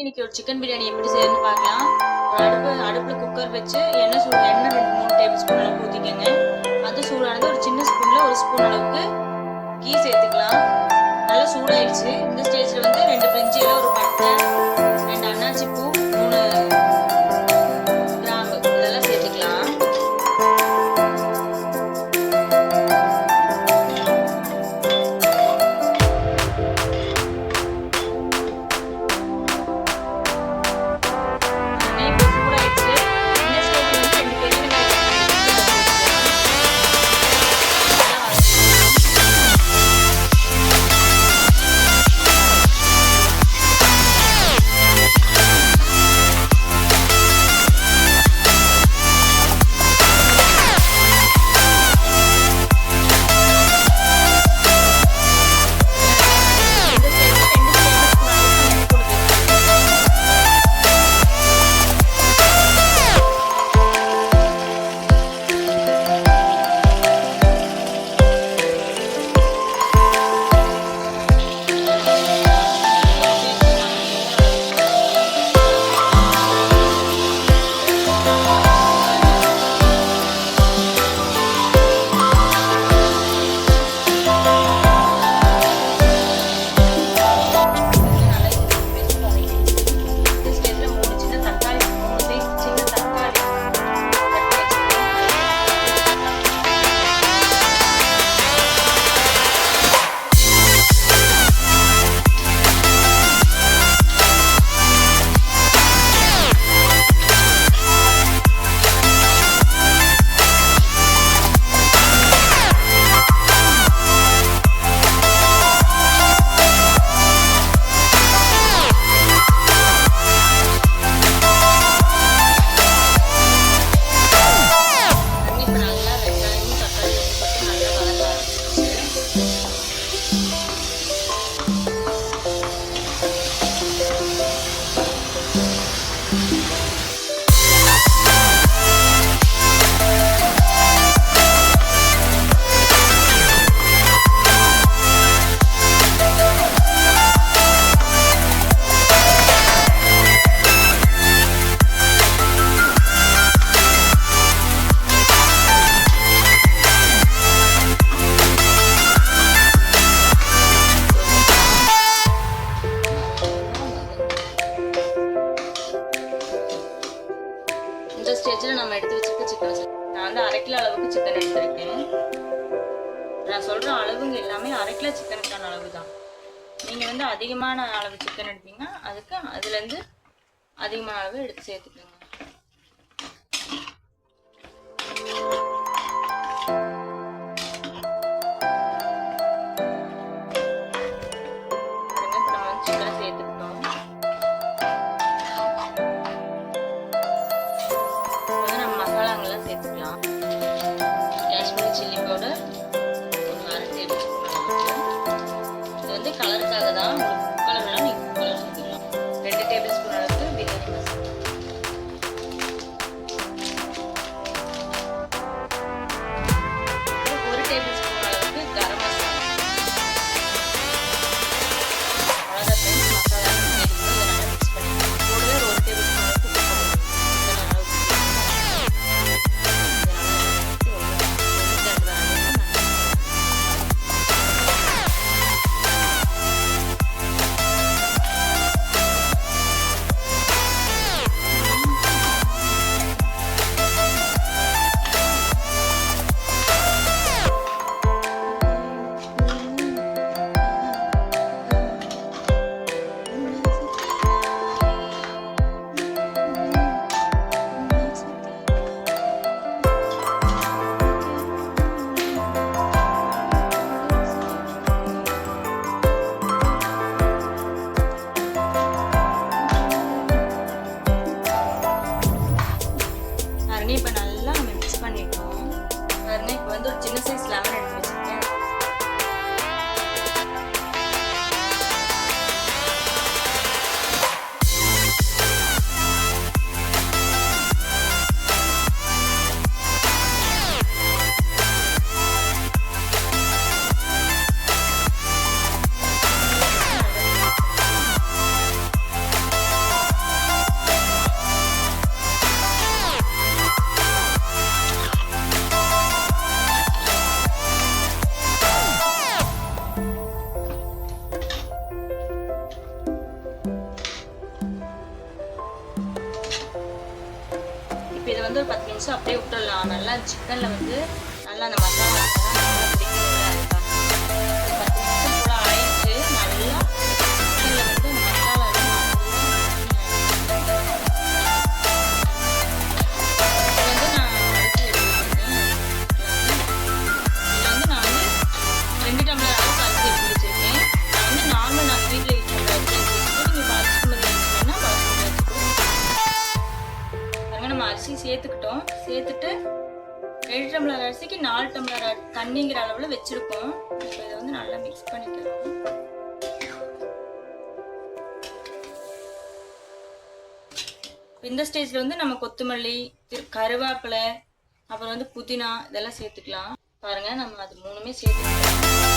இன்னைக்கு ஒரு சிக்கன் பிரியாணி எப்படி செய்யணும்னு பார்க்கலாம். ஒரு அடுப்பு அடுப்பில் குக்கர் வச்சு எண்ணெய் சூடு எண்ணெய் ரெண்டு மூணு டேபிள் ஸ்பூன் அளவுக்கு ஊற்றிக்கோங்க அது சூடானது ஒரு சின்ன ஸ்பூனில் ஒரு ஸ்பூன் அளவுக்கு கீ சேர்த்துக்கலாம். நல்லா சூடாயிடுச்சு. இந்த ஸ்டேஜில் வந்து ரெண்டு பிரிஞ்சியில் ஒரு பட்டை இந்த ஸ்டேஜில் நம்ம எடுத்து வச்சிருக்க சிக்கன் நான் வந்து அரை கிலோ அளவுக்கு சிக்கன் எடுத்திருக்கேன். நான் சொல்கிற அளவுங்க எல்லாமே அரை கிலோ சிக்கனுக்கான அளவு தான் நீங்கள் வந்து அதிகமான அளவு சிக்கன் எடுத்தீங்கன்னா அதுக்கு அதுலேருந்து அதிகமான அளவு எடுத்து சேர்த்துக்கோங்க. வந்து கலருக்காக தான் பத்து நிமிஷம் அப்படியே விட்டுடலாம். நல்லா சிக்கனில் வந்து நல்லா அந்த மசாலா நம்ம அரிசி சேர்த்துக்கிட்டோம். சேர்த்துட்டு ரெண்டு டம்ளர் அரிசிக்கு நாலு டம்ளர் தண்ணிங்கிற அளவில் வச்சுருக்கோம். இப்போ இதை வந்து நல்லா மிக்ஸ் பண்ணிக்கலாம். இந்த ஸ்டேஜில் வந்து நம்ம கொத்தமல்லி திரு கருவேப்பிலை அப்புறம் வந்து புதினா இதெல்லாம் சேர்த்துக்கலாம். பாருங்கள் நம்ம அது மூணுமே சேர்த்துக்கலாம்.